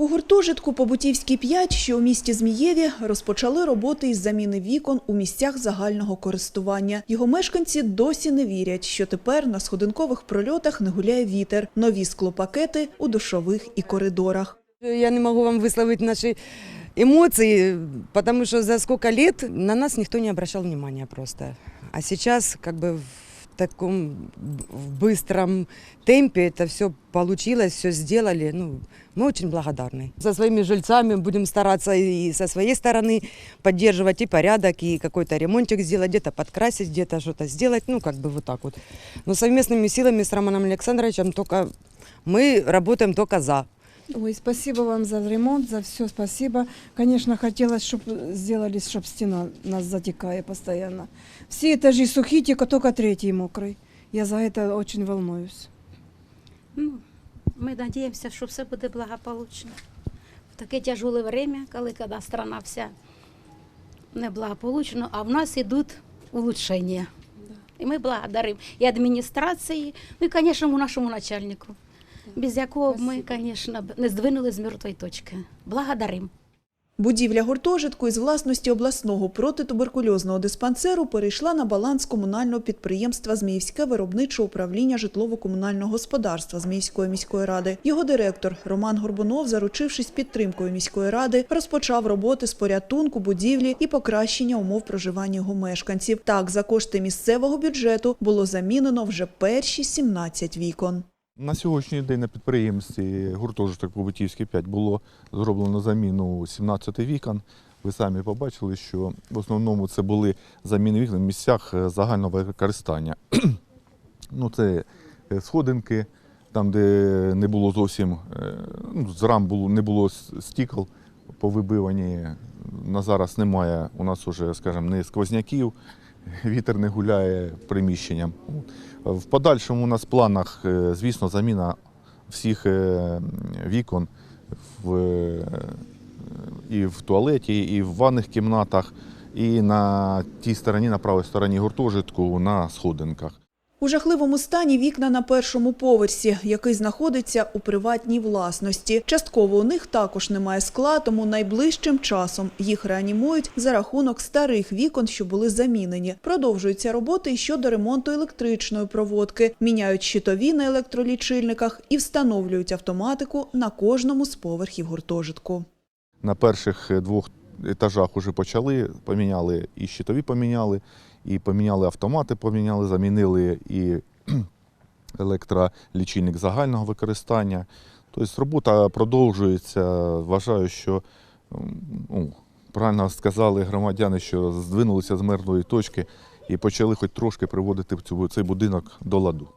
У гуртожитку Побутівський 5, що у місті Змієві, розпочали роботи із заміни вікон у місцях загального користування. Його мешканці досі не вірять, що тепер на сходинкових прольотах не гуляє вітер, нові склопакети у душових і коридорах. Я не могу вам висловить наши эмоции, потому что за сколько лет на нас никто не обращал внимания просто. А как бы в таком б- в быстром темпе это все получилось, все сделали. Ну, мы очень благодарны. Со своими жильцами будем стараться и со своей стороны поддерживать и порядок, и какой-то ремонтик сделать, где-то подкрасить, где-то что-то сделать, ну как бы вот так вот. Но совместными силами с Романом Александровичем только мы работаем только за. Ой, спасибо вам за ремонт, за все спасибо. Конечно, хотелось, чтобы сделали, чтобы стена у нас затекая постоянно. Все этажи сухие, только- только третий мокрый. Я за это очень волнуюсь. Ну, ми надіємося, що все буде благополучно. В таке тяжеле время, коли, коли страна вся неблагополучна, а в нас йдуть улучшення. І ми благодаримо і адміністрації, ну і, звісно, нашому начальнику, без якого ми, звісно, не здвинули з мертвої точки. Благодаримо. Будівля гуртожитку із власності обласного протитуберкульозного диспансеру перейшла на баланс комунального підприємства Зміївське виробниче управління житлово-комунального господарства Зміївської міської ради. Його директор Роман Горбунов, заручившись підтримкою міської ради, розпочав роботи з порятунку будівлі і покращення умов проживання його мешканців. Так, за кошти місцевого бюджету було замінено вже перші 17 вікон. На сьогоднішній день на підприємстві гуртожиток Побутівський 5 було зроблено заміну 17 вікон. Ви самі побачили, що в основному це були заміни вікон в місцях е, загального використання. ну, це е, сходинки, там, де не було зовсім е, ну, з рам було, не було с- стікол повибивані. На зараз немає у нас уже, скажімо, не сквозняків, вітер не гуляє приміщенням. В подальшому у нас планах, е, звісно, заміна всіх е, вікон в, е, і в туалеті, і в ванних кімнатах, і на тій стороні, на правій стороні гуртожитку, на сходинках. У жахливому стані вікна на першому поверсі, який знаходиться у приватній власності. Частково у них також немає скла, тому найближчим часом їх реанімують за рахунок старих вікон, що були замінені. Продовжуються роботи щодо ремонту електричної проводки, міняють щитові на електролічильниках і встановлюють автоматику на кожному з поверхів гуртожитку. На перших е, двох етажах вже почали, поміняли і щитові поміняли, і поміняли автомати, поміняли, замінили і електролічильник загального використання. Тобто робота продовжується. Вважаю, що ну, правильно сказали громадяни, що здвинулися з мирної точки і почали хоч трошки приводити цей будинок до ладу.